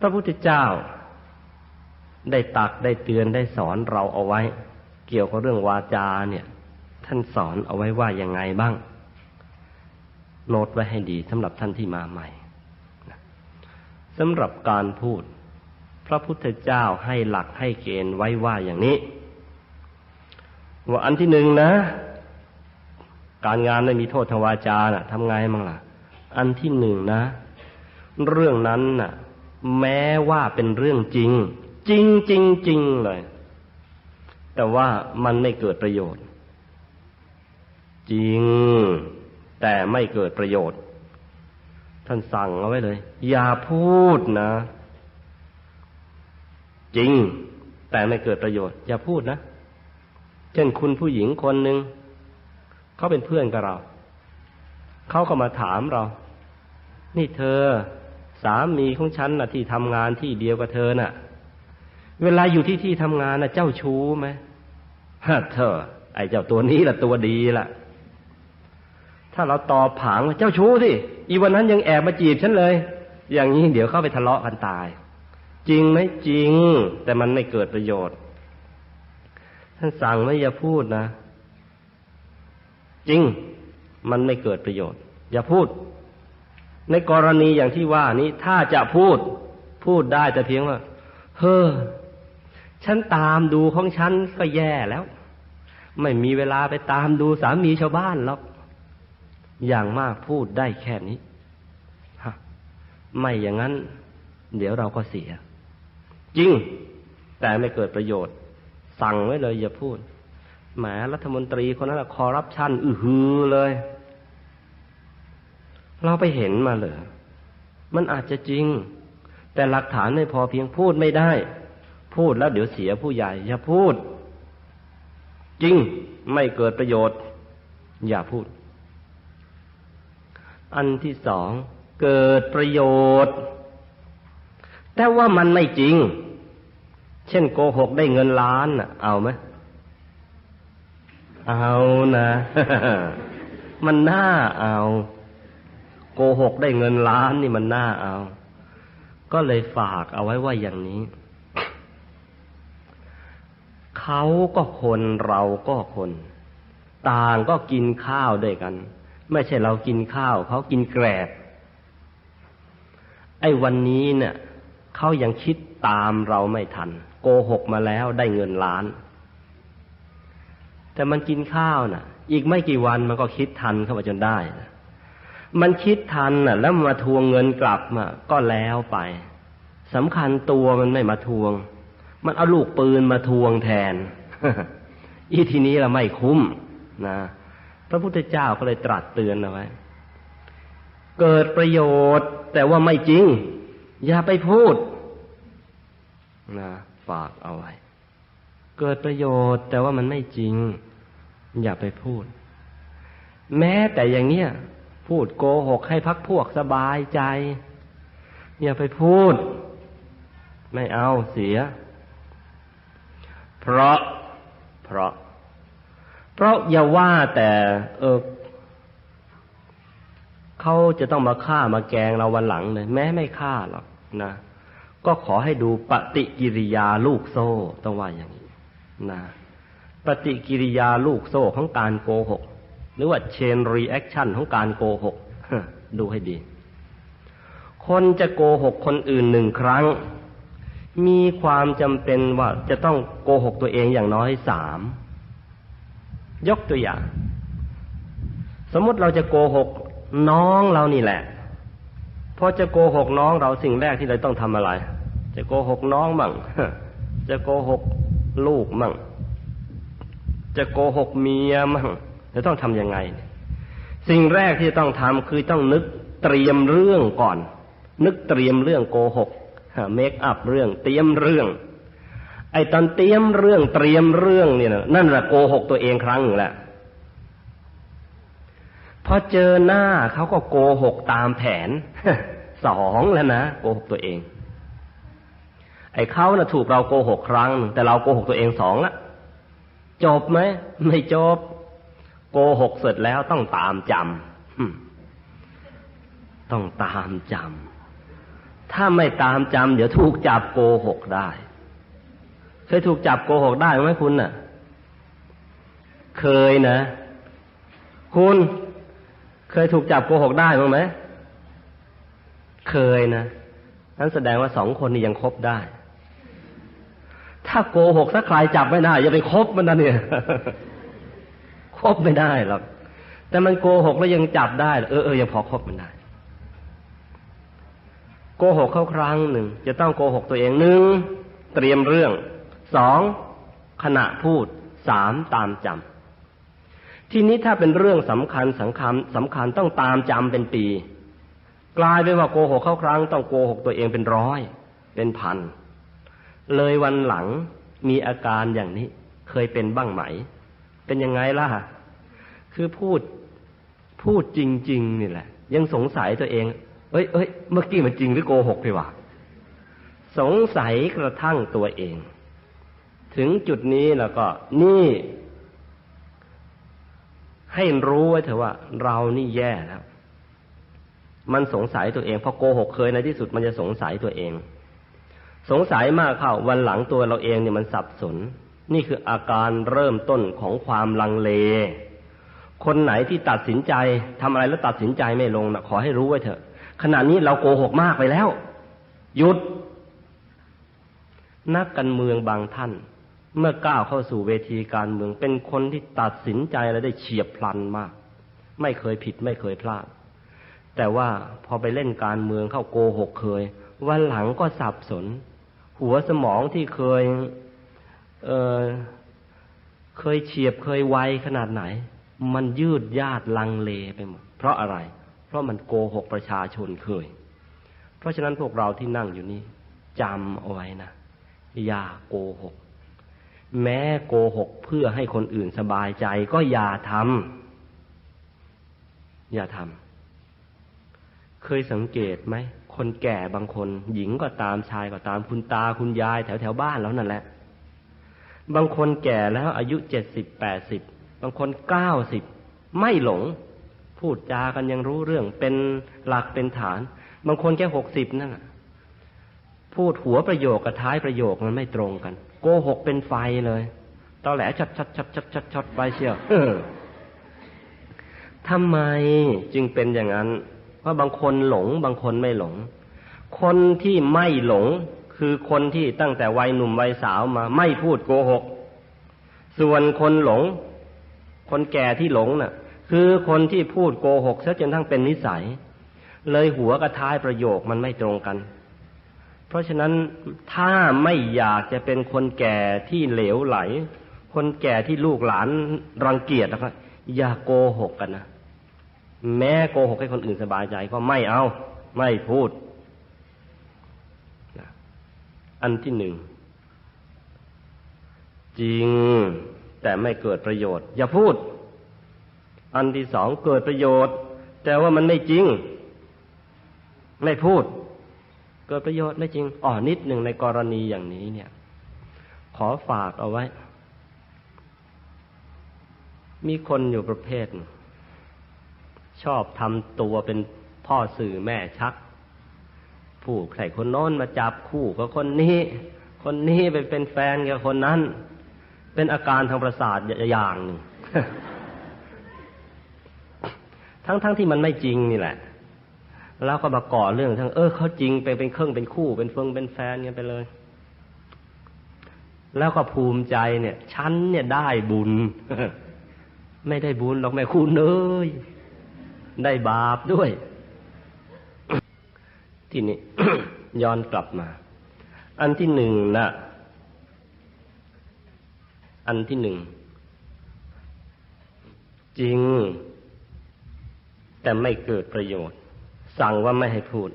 พระพุทธเจ้า ได้ตักได้เตือนได้สอนเราเอาไว้ เกี่ยวกับเรื่องวาจาเนี่ย ท่านสอนเอาไว้ว่ายังไงบ้าง โน้ตไว้ให้ดีสำหรับท่านที่มาใหม่สำหรับการพูด พระพุทธเจ้าให้หลักให้เกณฑ์ไว้ว่าอย่างนี้ ว่าอันที่หนึ่งนะ การงานไม่มีโทษทางวาจาน่ะทำไงมั่งล่ะ อันที่หนึ่งนะ เรื่องนั้นน่ะ แม้ว่าเป็นเรื่องจริง จริงจริงจริงเลย แต่ว่ามันไม่เกิดประโยชน์ จริง แต่ไม่เกิดประโยชน์ ท่านสั่งเอาไว้เลย อย่าพูดนะ จริง แต่ไม่เกิดประโยชน์ อย่าพูดนะ เช่นคุณผู้หญิงคนหนึ่งเขาเป็นเพื่อนกับเรา เขาก็มาถามเรา นี่เธอ สามีของฉันนะ่ะที่ทำงานที่เดียวกับเธอน่ะ เวลาอยู่ที่ที่ทำงานน่ะ เจ้าชู้ไหมฮะเธอ ไอ้เจ้าตัวนี้ละตัวดีล่ะ ถ้าเราตอบผางว่าเจ้าชู้สิอีวันนั้นยังแอบมาจีบฉันเลย อย่างนี้เดี๋ยวเข้าไปทะเลาะกันตาย จริงไหมจริง แต่มันไม่เกิดประโยชน์ ท่านสั่งไม่อย่าพูดนะ จริง มันไม่เกิดประโยชน์ อย่าพูด ในกรณีอย่างที่ว่านี้ ถ้าจะพูดพูดได้แต่เพียงว่า เฮ้อฉันตามดูของฉันก็แย่แล้ว ไม่มีเวลาไปตามดูสามีชาวบ้านหรอกอย่างมากพูดได้แค่นี้ฮะไม่อย่างนั้น เดี๋ยวเราก็เสีย จริง แต่ไม่เกิดประโยชน์ สั่งไว้เลยอย่าพูดแหมรัฐมนตรีคนนั้นคอรับชันอือฮือเลย เราไปเห็นมาเหรอ มันอาจจะจริง แต่หลักฐานไม่พอเพียงพูดไม่ได้ พูดแล้วเดี๋ยวเสียผู้ใหญ่อย่าพูด จริงไม่เกิดประโยชน์ อย่าพูด อันที่สองเกิดประโยชน์ แต่ว่ามันไม่จริง เช่นโกหกได้เงินล้านอะเอาไหมเอานะ มันน่าเอา โกหกได้เงินล้านนี่มันน่าเอา ก็เลยฝากเอาไว้ว่าอย่างนี้ เขาก็คนเราก็คน ต่างก็กินข้าวด้วยกัน ไม่ใช่เรากินข้าว เขากินแกรบ ไอ้วันนี้เนี่ยเขายังคิดตามเราไม่ทัน โกหกมาแล้วได้เงินล้าน แต่มันกินข้าวน่ะ อีกไม่กี่วันมันก็คิดทันเข้ามาจนได้ มันคิดทันน่ะ แล้วมาทวงเงินกลับมาก็แล้วไปสำคัญตัวมันไม่มาทวง มันเอาลูกปืนมาทวงแทน อีทีนี้เราไม่คุ้มนะพระพุทธเจ้าก็เลยตรัสเตือนเอาไว้ เกิดประโยชน์แต่ว่าไม่จริง อย่าไปพูดนะฝากเอาไว้ เกิดประโยชน์แต่ว่ามันไม่จริง อย่าไปพูด แม้แต่อย่างเนี้ย พูดโกหกให้พักพวกสบายใจ อย่าไปพูด ไม่เอาเสีย เพราะ เพราะ เพราะอย่าว่าแต่ เออเขาจะต้องมาฆ่ามาแกงเราวันหลังเลย แม้ไม่ฆ่าหรอกนะก็ขอให้ดูปฏิกิริยาลูกโซ่ต้องว่าอย่างนี้นะปฏิกิริยาลูกโซ่ของการโกหก หรือว่าเชนรีแอคชั่นของการโกหกดูให้ดี คนจะโกหกคนอื่นหนึ่งครั้ง มีความจำเป็นว่าจะต้องโกหกตัวเองอย่างน้อยสามยกตัวอย่าง สมมติเราจะโกหกน้องเรานี่แหละพอจะโกหกน้องเราสิ่งแรกที่เราต้องทำอะไร จะโกหกน้องมั่งจะโกหกลูกมั่งจะโกหกเมียมั่ง จะต้องทำยังไง สิ่งแรกที่ต้องทำคือต้องนึกเตรียมเรื่องก่อน นึกเตรียมเรื่องโกหกเมคอัพเรื่องเตรียมเรื่อง ไอ้ตอนเตรียมเรื่องเตรียมเรื่องเนี่ยนั่นแหละโกหกตัวเองครั้งหนึ่งแหละพอเจอหน้าเขาก็โกหกตามแผนสองแล้วนะโกหกตัวเอง ไอ้เขานะ่ะถูกเราโกหกครั้ง แต่เราโกหกตัวเองสองละจบไหมไม่จบ โกหกเสร็จแล้วต้องตามจำต้องตามจำถ้าไม่ตามจำเดี๋ยวถูกจับโกหกได้ เคยถูกจับโกหกได้ไหมคุณน่ะ เคยนะ คุณ เคยถูกจับโกหกได้บ้างไหมเคยนะนั้นแสดงว่าสองคนนี้ยังคบได้ ถ้าโกหกถ้าใครจับไม่ได้อย่าไปคบมันนะเนี่ย คบไม่ได้หรอก แต่มันโกหกแล้วยังจับได้ เออเออยังพอคบมันได้ โกหกเข้าครั้งหนึ่ง จะต้องโกหกตัวเองหนึ่งเตรียมเรื่องสองขณะพูดสามตามจำทีนี้ถ้าเป็นเรื่องสำคัญสำคัญสำคัญต้องตามจำเป็นปี กลายเป็นว่าโกหกเข้าครั้ง ต้องโกหกตัวเองเป็นร้อย เป็นพัน เลยวันหลังมีอาการอย่างนี้เคยเป็นบ้างไหม เป็นยังไงล่ะ คือพูดพูดจริง ๆ นี่แหละ ยังสงสัยตัวเอง เอ้ยเอ้ยเมื่อกี้มันจริงหรือโกหกพี่วะสงสัยกระทั่งตัวเอง ถึงจุดนี้แล้วก็ นี่ ให้รู้ไว้เถอะว่า เรานี่แย่แล้วมันสงสัยตัวเองพอโกหกเคยในที่สุดมันจะสงสัยตัวเอง สงสัยมากเข้าวันหลังตัวเราเองเนี่ยมันสับสน นี่คืออาการเริ่มต้นของความลังเล คนไหนที่ตัดสินใจทำอะไรแล้วตัดสินใจไม่ลงนะขอให้รู้ไว้เถอะ ขณะนี้เราโกหกมากไปแล้ว หยุด นักการเมืองบางท่าน เมื่อก้าวเข้าสู่เวทีการเมืองเป็นคนที่ตัดสินใจอะไรได้เฉียบพลันมาก ไม่เคยผิดไม่เคยพลาด แต่ว่าพอไปเล่นการเมืองเข้าโกหกเคย วันหลังก็สับสน หัวสมองที่เคย เเคยเฉียบเคยไวขนาดไหน มันยืดยาดลังเลไปหมดเพราะอะไร เพราะมันโกหกประชาชนเคย เพราะฉะนั้นพวกเราที่นั่งอยู่นี่จำเอาไว้นะอย่าโกหก แม้โกหกเพื่อให้คนอื่นสบายใจก็อย่าทำอย่าทำเคยสังเกตไหมคนแก่บางคน หญิงก็ตามชายก็ตามคุณตาคุณยายแถวแถวบ้านแล้วนั่นแหละ บางคนแก่แล้วอายุเจ็ดสิบแปดสิบบางคนเก้าสิบไม่หลง พูดจากันยังรู้เรื่องเป็นหลักเป็นฐาน บางคนแค่หกสิบนั่นแหละพูดหัวประโยคกับท้ายประโยคมันไม่ตรงกัน โกหกเป็นไฟเลยตอแหลชัดชัดชัดชัดชัดชัดไปเชียวทำไมจึงเป็นอย่างนั้น เพราะบางคนหลง บางคนไม่หลง คนที่ไม่หลง คือคนที่ตั้งแต่วัยหนุ่มวัยสาวมา ไม่พูดโกหก ส่วนคนหลง คนแก่ที่หลงน่ะ คือคนที่พูดโกหกซะจนทั้งเป็นนิสัย เลยหัวกับท้ายประโยคมันไม่ตรงกัน เพราะฉะนั้นถ้าไม่อยากจะเป็นคนแก่ที่เหลวไหล คนแก่ที่ลูกหลานรังเกียจนะครับอย่าโกหกกันนะแม้โกหกให้คนอื่นสบายใจก็ไม่เอา ไม่พูด อันที่หนึ่งจริงแต่ไม่เกิดประโยชน์ อย่าพูด อันที่สองเกิดประโยชน์ แต่ว่ามันไม่จริง ไม่พูด เกิดประโยชน์ไม่จริงอ๋อนิดหนึ่งในกรณีอย่างนี้เนี่ย ขอฝากเอาไว้ มีคนอยู่ประเภท ชอบทำตัวเป็นพ่อสื่อแม่ชัก ผู้ใครคนโน้นมาจับคู่กับคนนี้ คนนี้ไปเป็นแฟนกับคนนั้น เป็นอาการทางประสาทอย่างหนึ่งทั้งๆทที่มันไม่จริงนี่แหละ แล้วก็มาก่อเรื่องทั้งเออเขาจริงไปเป็นเครื่องเป็นคู่เป็นเฟิงเป็นแฟนกันไปเลย แล้วก็ภูมิใจเนี่ยฉันเนี่ยได้บุญ ไม่ได้บุญหรอกแม่คุณเอ้ยได้บาปด้วย ที่นี้ย้อนกลับมา อันที่หนึ่งนะอันที่หนึ่งจริง แต่ไม่เกิดประโยชน์ สั่งว่าไม่ให้พูด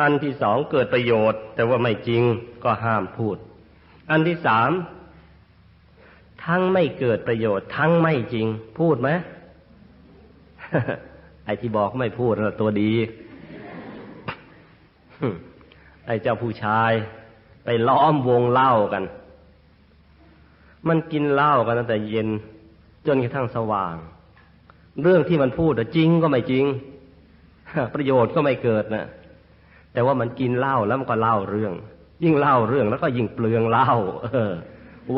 อันที่สองเกิดประโยชน์ แต่ว่าไม่จริงก็ห้ามพูด อันที่สามทั้งไม่เกิดประโยชน์ ทั้งไม่จริง พูดไหมไอ้ที่บอกไม่พูดตัวดี ไอ้เจ้าผู้ชาย ไปล้อมวงเล่ากัน มันกินเหล้ากันตั้งแต่เย็น จนกระทั่งสว่าง เรื่องที่มันพูดจริงก็ไม่จริง ประโยชน์ก็ไม่เกิดนะแต่ว่ามันกินเหล้าแล้วมันก็เล่าเรื่อง ยิ่งเล่าเรื่องแล้วก็ยิ่งเปลืองเหล้าเออ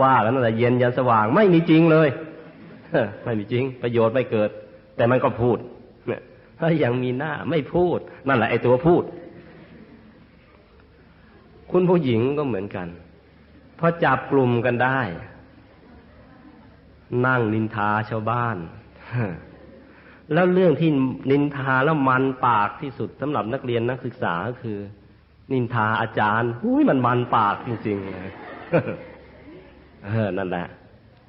ว่าแล้วนั่นแหละเย็นยันสว่างไม่มีจริงเลยไม่มีจริง ประโยชน์ไม่เกิด แต่มันก็พูด เนี่ยถ้ายังมีหน้าไม่พูด นั่นแหละไอ้ตัวพูด คุณผู้หญิงก็เหมือนกันพอจับกลุ่มกันได้ นั่งนินทาชาวบ้าน แล้วเรื่องที่นินทาแล้วมันปากที่สุดสำหรับนักเรียนนักศึกษาก็คือ นินทาอาจารย์หุ้ยมันมันปากจริงๆเลยเออนั่นแหละ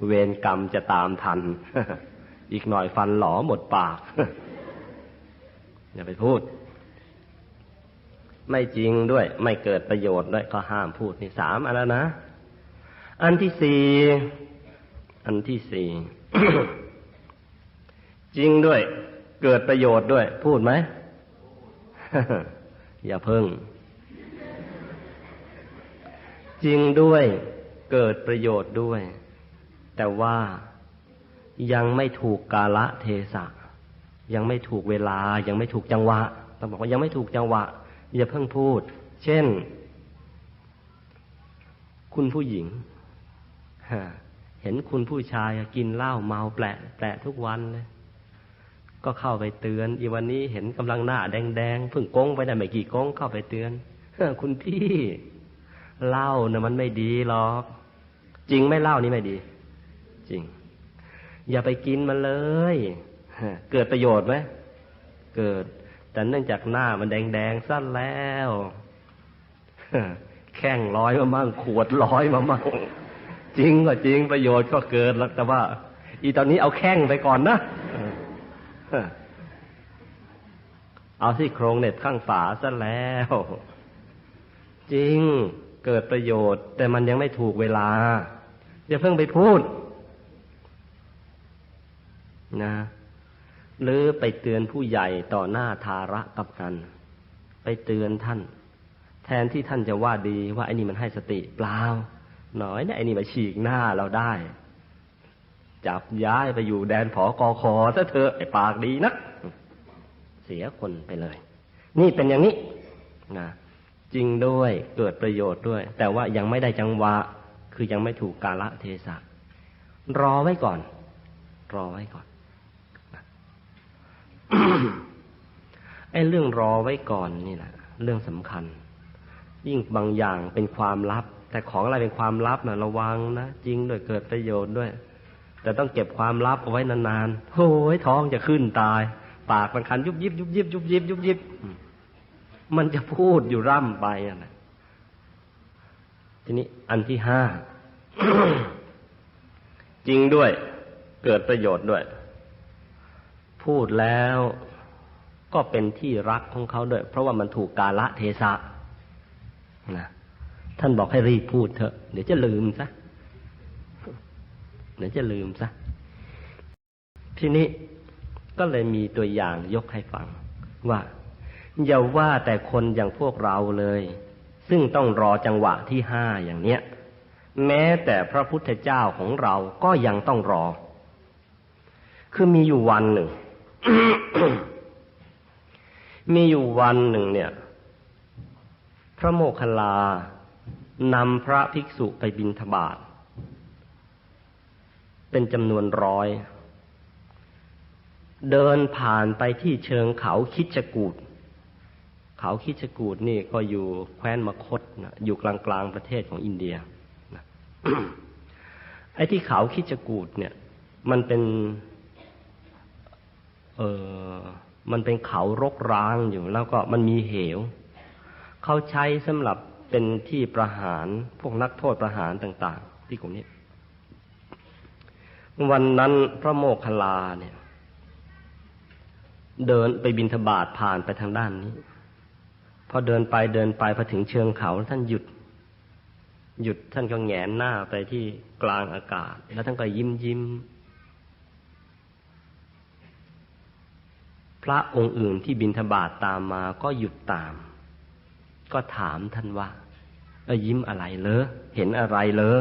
เวรกรรมจะตามทัน อีกหน่อยฟันหลอหมดปาก อย่าไปพูด ไม่จริงด้วย ไม่เกิดประโยชน์ด้วยก็ห้ามพูดนี่สามอันแล้วนะ อันที่สี่อันที่สี่จริงด้วย เกิดประโยชน์ด้วย พูดไหม อย่าเพิ่ง จริงด้วยเกิดประโยชน์ด้วย แต่ว่ายังไม่ถูกกาละเทศะ ยังไม่ถูกเวลา ยังไม่ถูกจังหวะต้องบอกว่ายังไม่ถูกจังหวะ อย่าเพิ่งพูด เช่น คุณผู้หญิงเห็นคุณผู้ชายกินเหล้าเมาแปะแปะทุกวันเลยก็เข้าไปเตือน อีวันนี้เห็นกำลังหน้าแดงๆเพิ่งก้งไปได้ไม่กี่ก้งเข้าไปเตือนคุณพี่เหล้าเนะมันไม่ดีหรอก จริงไม่เหล้านี่ไม่ดี จริง อย่าไปกินมันเลยเกิดประโยชน์ไหมเกิด แต่เนื่องจากหน้ามันแดงๆสั้นแล้วแข้งร้อยมามั่งขวดร้อยมามั่งจริงก็จริงประโยชน์ก็เกิดแล้วแต่ว่า อีตอนนี้เอาแข้งไปก่อนนะเอาที่โครงเน็ตข้างฝาซะแล้ว จริงเกิดประโยชน์ แต่มันยังไม่ถูกเวลาอย่าเพิ่งไปพูด นะ หรือไปเตือนผู้ใหญ่ต่อหน้าทาระกับกัน ไปเตือนท่าน แทนที่ท่านจะว่าดีว่าไอ้นี่มันให้สติเปล่าหน่อยเนี่ยไอ้นี่มาฉีกหน้าเราได้ จับย้ายไปอยู่แดนผอกอคอซะเถอะไอ้ปากดีนัก เสียคนไปเลย นี่เป็นอย่างนี้นะจริงด้วยเกิดประโยชน์ด้วย แต่ว่ายังไม่ได้จังหวะ คือยังไม่ถูกกาละเทศะรอไว้ก่อน รอไว้ก่อน ไอ้เรื่องรอไว้ก่อนนี่แหละเรื่องสำคัญ ยิ่งบางอย่างเป็นความลับ แต่ของอะไรเป็นความลับนะระวังนะจริงด้วยเกิดประโยชน์ด้วย แต่ต้องเก็บความลับเอาไว้นานๆโอ้ยท้องจะขึ้นตาย ปากมันคันยุบยิบยุบยิบยุบยิบยุบยิบมันจะพูดอยู่ร่ำไปนะทีนี้อันที่ห้าจริงด้วย เกิดประโยชน์ด้วย พูดแล้วก็เป็นที่รักของเขาด้วย เพราะว่ามันถูกกาละเทศะนะท่านบอกให้รีบพูดเถอะ เดี๋ยวจะลืมซะเดี๋ยวจะลืมซะทีนี้ก็เลยมีตัวอย่างยกให้ฟัง ว่าอย่าว่าแต่คนอย่างพวกเราเลย ซึ่งต้องรอจังหวะที่ห้าอย่างเนี้ย แม้แต่พระพุทธเจ้าของเราก็ยังต้องรอ คือมีอยู่วันหนึ่ง มีอยู่วันหนึ่งเนี่ย พระโมคคัลลานำพระภิกษุไปบิณฑบาต เป็นจำนวนร้อย เดินผ่านไปที่เชิงเขาคิชกูดเขาคิชกูดนี่ก็อยู่แคว้นมคตนะอยู่กลางกลางประเทศของอินเดียนะไอ้ที่เขาคิชกูดเนี่ย มันเป็น เออมันเป็นเขารกร้างอยู่แล้วก็มันมีเหว เขาใช้สำหรับเป็นที่ประหารพวกนักโทษประหารต่าง ๆ ที่กลุ่มนี้ วันนั้นพระโมคคัลลาเนี่ย เดินไปบินทบาทผ่านไปทางด้านนี้ พอเดินไปเดินไปพอถึงเชิงเขาท่านหยุด หยุดท่านก็แงนหน้าไปที่กลางอากาศ แล้วท่านก็ยิ้มยิ้ม พระองค์อื่นที่บินทบาทตามมาก็หยุดตาม ก็ถามท่านว่าเอยิ้มอะไรเลอเห็นอะไรเลอ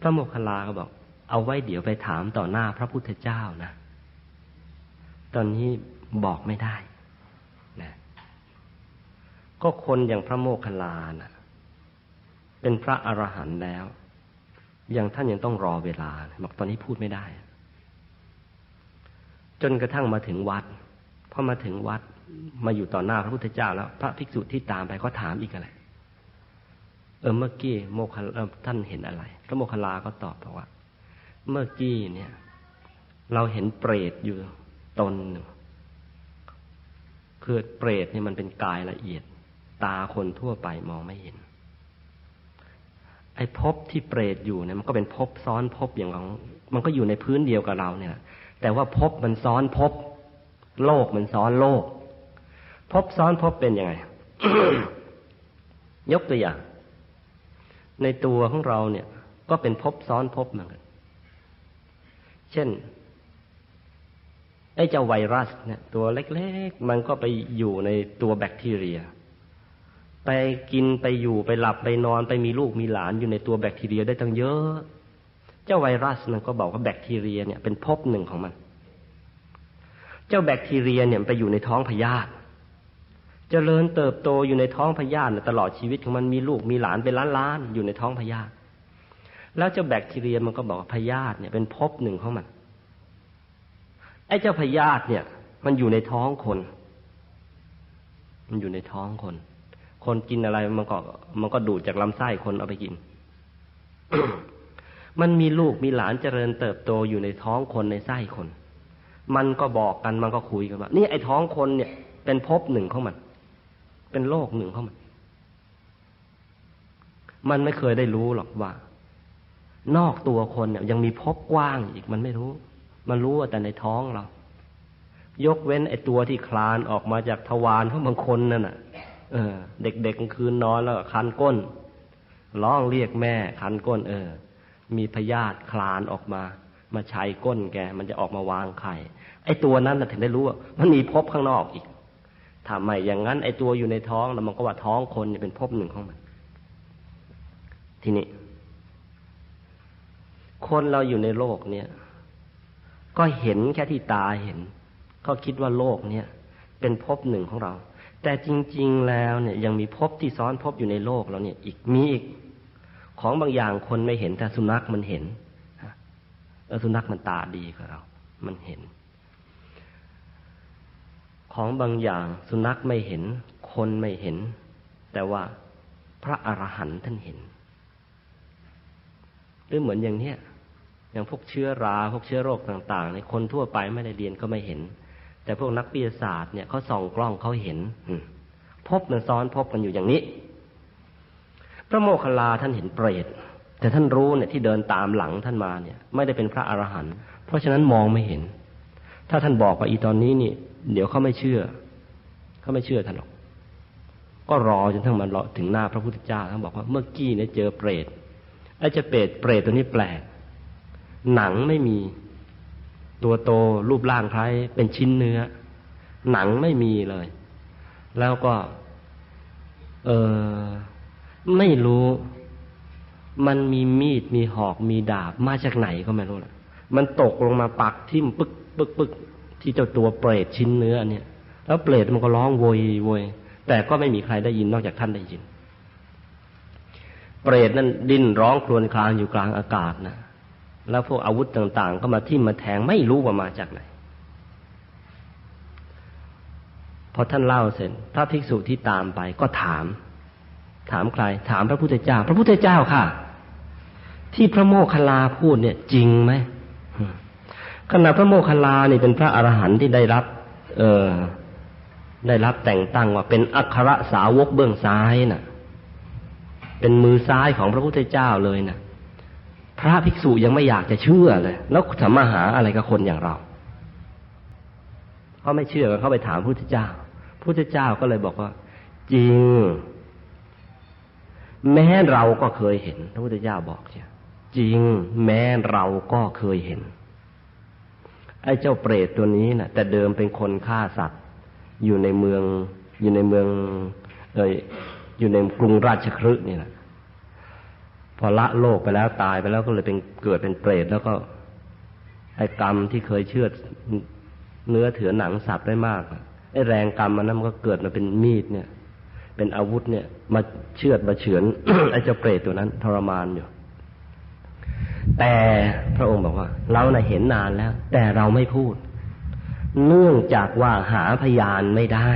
พระโมคคัลลาก็บอก เอาไว้เดี๋ยวไปถามต่อหน้าพระพุทธเจ้านะ ตอนนี้บอกไม่ได้นะก็ก็คนอย่างพระโมคคัลลานะเป็นพระอรหันต์แล้ว ยังท่านยังต้องรอเวลาบอกตอนนี้พูดไม่ได้ จนกระทั่งมาถึงวัดพอมาถึงวัดมาอยู่ต่อหน้าพระพุทธเจ้าแล้ว พระภิกษุที่ตามไปก็ถามอีกอะไรเออเมื่อกี้โมคคลท่านเห็นอะไร พระโมคคัลลาก็ตอบบอกว่า เมื่อกี้เนี่ย เราเห็นเปรตอยู่ตนหนึ่งคือเปรตเนี่ยมันเป็นกายละเอียด ตาคนทั่วไปมองไม่เห็น ไอ้ภพที่เปรตอยู่เนี่ยมันก็เป็นภพซ้อนภพอย่างของ มันก็อยู่ในพื้นเดียวกับเราเนี่ย แต่ว่าภพมันซ้อนภพโลกมันซ้อนโลกภพซ้อนภพเป็นยังไง ยกตัวอย่าง ในตัวของเราเนี่ย ก็เป็นภพซ้อนภพเหมือนกัน เช่นไอ้เจ้าไวรัสเนี่ย ตัวเล็กๆ มันก็ไปอยู่ในตัวแบคทีเรีย ไปกินไปอยู่ไปหลับไปนอนไปมีลูกมีหลานอยู่ในตัวแบคทีเรียได้ตั้งเยอะ เจ้าไวรัสมันก็บอกว่าแบคทีเรียเนี่ยเป็นภพหนึ่งของมัน เจ้าแบคทีเรียเนี่ยไปอยู่ในท้องพยาธิเจริญเติบโตอยู่ในท้องพยาธิตลอดชีวิตของมันมีลูกมีหลานเป็นล้านๆอยู่ในท้องพยาธิแล้วเจ้าแบคทีเรียมันก็บอกว่าพยาธิเนี่ยเป็นภพหนึ่งของมันไอ้เจ้าพยาธิเนี่ย มันอยู่ในท้องคน มันอยู่ในท้องคน คนกินอะไรมันก็ มันก็ดูดจากลำไส้คนเอาไปกิน มันมีลูกมีหลานเจริญเติบโตอยู่ในท้องคนในไส้คน มันก็บอกกันมันก็คุยกันว่านี่ไอ้ท้องคนเนี่ย เป็นภพหนึ่งของมัน เป็นโลกหนึ่งของมัน มันไม่เคยได้รู้หรอกว่า นอกตัวคนเนี่ย ยังมีภพกว้างอีกมันไม่รู้ มันรู้ว่าแต่ในท้องเรา ยกเว้นไอ้ตัวที่คลานออกมาจากทวารของบางคนนั่นน่ะ เออ เด็กๆกลางคืนนอนแล้วคันก้นร้องเรียกแม่คันก้น เออ มีพยาธิคลานออกมา มาชัยก้นแก มันจะออกมาวางไข่ ไอ้ตัวนั้นนะถึงได้รู้ว่ามันมีภพข้างนอกอีกถ้าไมอย่างนั้น ไอ้ตัวอยู่ในท้องแล้วมันก็ว่าท้องคนเป็นภพหนึ่งของมัน ทีนี้ คนเราอยู่ในโลกเนี่ย ก็เห็นแค่ที่ตาเห็น ก็คิดว่าโลกเนี่ย เป็นภพหนึ่งของเรา แต่จริง ๆ แล้วเนี่ย ยังมีภพที่ซ้อนภพอยู่ในโลกเราเนี่ย อีกมีอีก ของบางอย่างคนไม่เห็นแต่สุนัขมันเห็นเออสุนัขมันตาดีกว่าเรา มันเห็น ของบางอย่างสุนัขไม่เห็น คนไม่เห็น แต่ว่าพระอรหันต์ท่านเห็นหรือเหมือนอย่างเนี้ยอย่างพวกเชื้อราพวกเชื้อโรคต่างๆในคนทั่วไปไม่ได้เรียนก็ไม่เห็น แต่พวกนักวิทยาศาสตร์เนี่ยเขาส่องกล้องเขาเห็นพบมันซ้อนพบกันอยู่อย่างนี้ พระโมคคัลลาท่านเห็นเปรตแต่ท่านรู้เนี่ยที่เดินตามหลังท่านมาเนี่ย ไม่ได้เป็นพระอรหันต์เพราะฉะนั้นมองไม่เห็น ถ้าท่านบอกว่าอีตอนนี้นี่ เดี๋ยวเขาไม่เชื่อเขาไม่เชื่อท่านหรอกก็รอจนทั้งมันรอถึงหน้าพระพุทธเจ้าท่านบอกว่าเมื่อกี้เนี่ยเจอเปรตไอ้จะเปรตเปรตตัวนี้แปลก หนังไม่มีตัวโตรูปร่างคล้ายเป็นชิ้นเนื้อ หนังไม่มีเลย แล้วก็ เออ ไม่รู้ มันมีมีดมีหอกมีดาบมาจากไหนก็ไม่รู้ละมันตกลงมาปักทิ่ม ปึกปึกปึกที่เจ้าตัวเปรตชิ้นเนื้อเนี่ย แล้วเปรตมันก็ร้องโวยโวยแต่ก็ไม่มีใครได้ยินนอกจากท่านได้ยิน เปรตนั้นดิ้นร้องครวญครางอยู่กลางอากาศนะแล้วพวกอาวุธต่าง ๆ ก็มาทิ่มมาแทงไม่รู้ว่ามาจากไหนพอท่านเล่าเสร็จพระภิกษุที่ตามไปก็ถาม ถามใคร ถามพระพุทธเจ้า พระพุทธเจ้าค่ะ ที่พระโมคคัลลาพูดเนี่ยจริงไหมขณะพระโมคคัลลานี่เป็นพระอรหันต์ที่ได้รับ เออได้รับแต่งตั้งว่าเป็นอัครสาวกเบื้องซ้ายน่ะ เป็นมือซ้ายของพระพุทธเจ้าเลยน่ะ พระภิกษุยังไม่อยากจะเชื่อเลย แล้วจะมาหาอะไรกับคนอย่างเราเขาไม่เชื่อกันเขาไปถามพระพุทธเจ้าพระพุทธเจ้าก็เลยบอกว่า จริง แม้เราก็เคยเห็น พระพุทธเจ้าบอกเชียจริงแม้เราก็เคยเห็น ไอ้เจ้าเปรตตัวนี้นะ่ะ แต่เดิมเป็นคนฆ่าสัตว์ อยู่ในเมือง อยู่ในเมืองเอยอยู่ในกรุงราชคฤห์นี่แหละพอละโลกไปแล้วตายไปแล้วก็เลยเป็นเกิดเป็นเปรตแล้วก็ ไอ้กรรมที่เคยเชื่อเนื้อเถือหนังสับได้มากไอ้แรงกรรมมันนั้นมันก็เกิดมาเป็นมีดเนี่ย เป็นอาวุธเนี่ย มาเชือดมาเฉือนไอ้เจ้าเปรตตัวนั้น ทรมานอยู่ แต่พระองค์บอกว่า เราน่ะเห็นนานแล้ว แต่เราไม่พูด เนื่องจากว่าหาพยานไม่ได้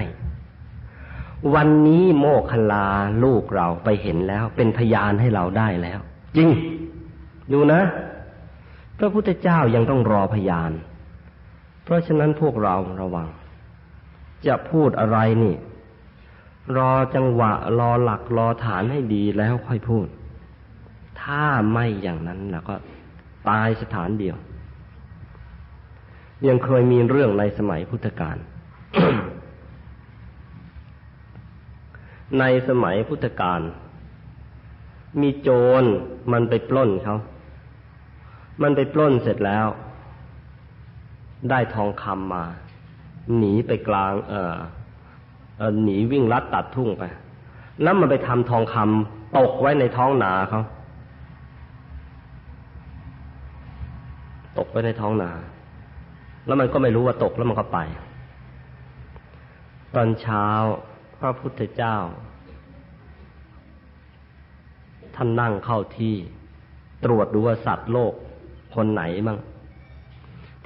วันนี้โมคคลาลูกเราไปเห็นแล้ว เป็นพยานให้เราได้แล้ว จริง ดูนะ พระพุทธเจ้ายังต้องรอพยาน เพราะฉะนั้นพวกเราระวัง จะพูดอะไรนี่ รอจังหวะ รอหลักรอฐานให้ดีแล้วค่อยพูด ถ้าไม่อย่างนั้นแล้วก็ตายสถานเดียว ยังเคยมีเรื่องในสมัยพุทธกาลในสมัยพุทธกาลมีโจรมันไปปล้นเขา มันไปปล้นเสร็จแล้ว ได้ทองคำมา หนีไปกลาง เออเออ หนีวิ่งลัดตัดทุ่งไป แล้วมันไปทำทองคำตกไว้ในท้องนาเขาตกไว้ในท้องนา แล้วมันก็ไม่รู้ว่าตกแล้วมันก็ไป ตอนเช้าพระพุทธเจ้า ท่านนั่งเข้าที่ ตรวจดูว่าสัตว์โลกคนไหนมั่ง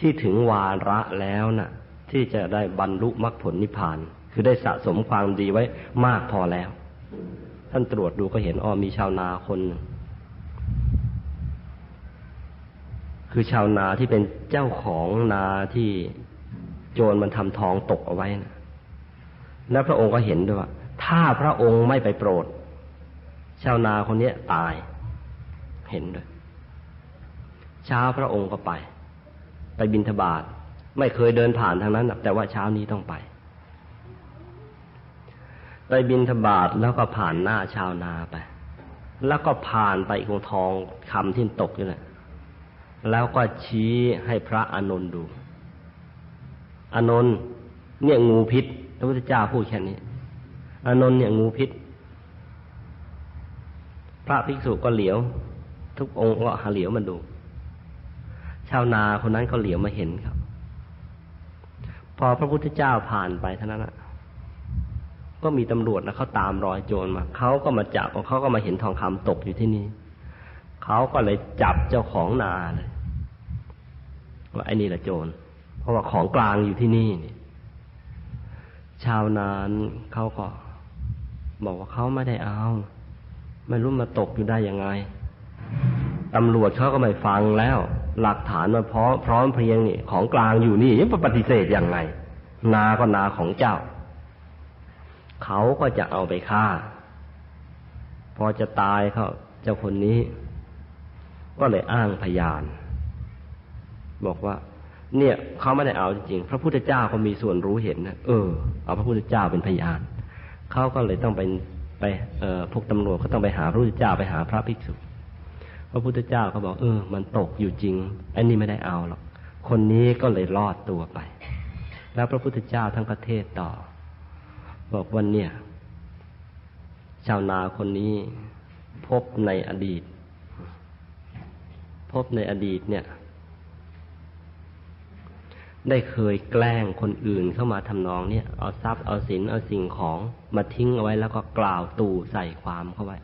ที่ถึงวาระแล้วนะ่ะ ที่จะได้บรรลุมรรคผลนิพพาน คือได้สะสมความดีไว้มากพอแล้ว ท่านตรวจดูก็เห็นอ้อมีชาวนาคนหนึ่งคือชาวนาที่เป็นเจ้าของนาที่โจรมันทำทองตกเอาไว้นะแล้วพระองค์ก็เห็นด้วยว่า ถ้าพระองค์ไม่ไปโปรด ชาวนาคนนี้ตาย เห็นด้วยเช้าพระองค์ก็ไป ไปบินทบาทไม่เคยเดินผ่านทางนั้นแต่ว่าเช้านี้ต้องไป บินทบาทแล้วก็ผ่านหน้าชาวนาไป แล้วก็ผ่านไปอีกทองคำที่ตกอยู่แหละแล้วก็ชี้ให้พระอานนท์ดู อานนท์เนี่ยงูพิษพระพุทธเจ้าพูดแค่นี้ อานนท์เนี่ยงูพิษ พระภิกษุก็เหลียว ทุกองค์ก็หาเหลียวมาดู ชาวนาคนนั้นเขาเหลียวมาเห็นครับ พอพระพุทธเจ้าผ่านไปเท่านั้นนะ ก็มีตำรวจนะเขาตามรอยโจรมาเขาก็มาจับเขาก็มาเห็นทองคำตกอยู่ที่นี่เขาก็เลยจับเจ้าของนาเลยว่าไอ้นี่แหละโจร เพราะว่าของกลางอยู่ที่นี่นี่ชาวนานเขาก็ บอกว่าเขาไม่ได้เอา ไม่รู้มาตกอยู่ได้ยังไงตำรวจเขาก็ไม่ฟังแล้ว หลักฐานมาพร้อมพร้อมเพียงนี่ของกลางอยู่นี่ยังปฏิเสธยังไงนาก็นาของเจ้า เขาก็จะเอาไปฆ่า พอจะตายเขาเจ้าคนนี้ ก็เลยอ้างพยาน บอกว่า เนี่ยเขาไม่ได้เอาจริงๆพระพุทธเจ้าเขามีส่วนรู้เห็นนะเออเอาพระพุทธเจ้าเป็นพยานเขาก็เลยต้องไปไปเอ่อพวกตำรวจเขาต้องไปหาพระพุทธเจ้าไปหาพระภิกษุพระพุทธเจ้าเขาบอกเออ มันตกอยู่จริงไอ้นี่ไม่ได้เอาหรอกคนนี้ก็เลยรอดตัวไป แล้วพระพุทธเจ้าทั้งประเทศต่อ บอกวันเนี่ย ชาวนาคนนี้พบในอดีต พบในอดีตเนี่ย ได้เคยแกล้งคนอื่นเข้ามาทำนองเนี่ยเอาทรัพย์เอาสินเอาสิ่งของมาทิ้งเอาไว้แล้วก็กล่าวตู่ใส่ความเข้าไว้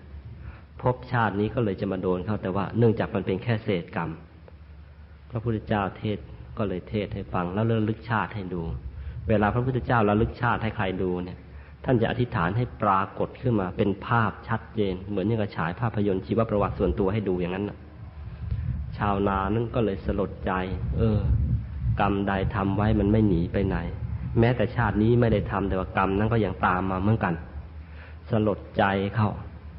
พบชาตินี้ก็เลยจะมาโดนเขาแต่ว่า เนื่องจากมันเป็นแค่เศษกรรม พระพุทธเจ้าเทศก็เลยเทศให้ฟังแล้วเลื่อลึกชาติให้ดู เวลาพระพุทธเจ้าระลึกชาติให้ใครดูเนี่ย ท่านจะอธิษฐานให้ปรากฏขึ้นมาเป็นภาพชัดเจน เหมือนอย่างกระฉายภาพยนตร์ชีวประวัติส่วนตัวให้ดูอย่างนั้นชาวนานั่นก็เลยสลดใจ เออ กรรมใดทำไว้มันไม่หนีไปไหน แม้แต่ชาตินี้ไม่ได้ทำแต่ว่ากรรมนั้นก็ยังตามมาเหมือนกัน สลดใจเข้า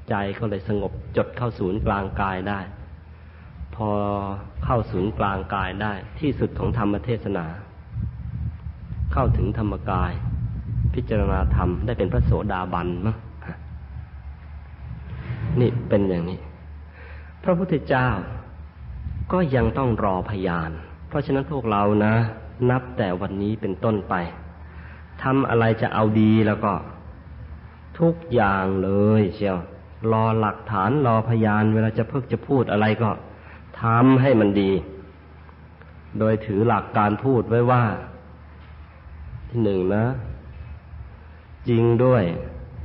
ใจก็เลยสงบจดเข้าศูนย์กลางกายได้ พอเข้าศูนย์กลางกายได้ ที่สุดของธรรมเทศนา เข้าถึงธรรมกาย พิจารณาธรรมได้เป็นพระโสดาบันมั้งนี่เป็นอย่างนี้ พระพุทธเจ้าก็ยังต้องรอพยาน เพราะฉะนั้นพวกเรานะ นับแต่วันนี้เป็นต้นไปทำอะไรจะเอาดีแล้วก็ ทุกอย่างเลยเชียว รอหลักฐานรอพยาน เวลาจะเพิกจะพูดอะไรก็ทำให้มันดี โดยถือหลักการพูดไว้ว่า ที่หนึ่งนะ จริงด้วย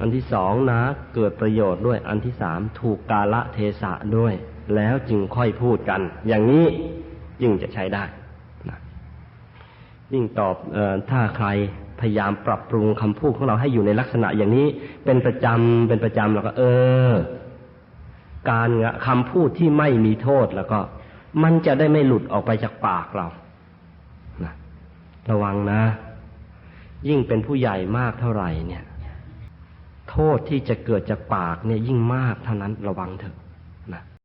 อันที่สองนะ เกิดประโยชน์ด้วย อันที่สามถูกกาละเทศะด้วย แล้วจึงค่อยพูดกัน อย่างนี้ยิ่งจะใช้ได้นะยิ่งตอบออถ้าใครพยายามปรับปรุงคำพูดของเราให้อยู่ในลักษณะอย่างนี้ เป็นประจำเป็นประจำแล้วก็ เออ การคำพูดที่ไม่มีโทษแล้วก็ มันจะได้ไม่หลุดออกไปจากปากเรานะระวังนะ ยิ่งเป็นผู้ใหญ่มากเท่าไหร่เนี่ย โทษที่จะเกิดจากปากเนี่ยยิ่งมากเท่านั้นระวังเถอะ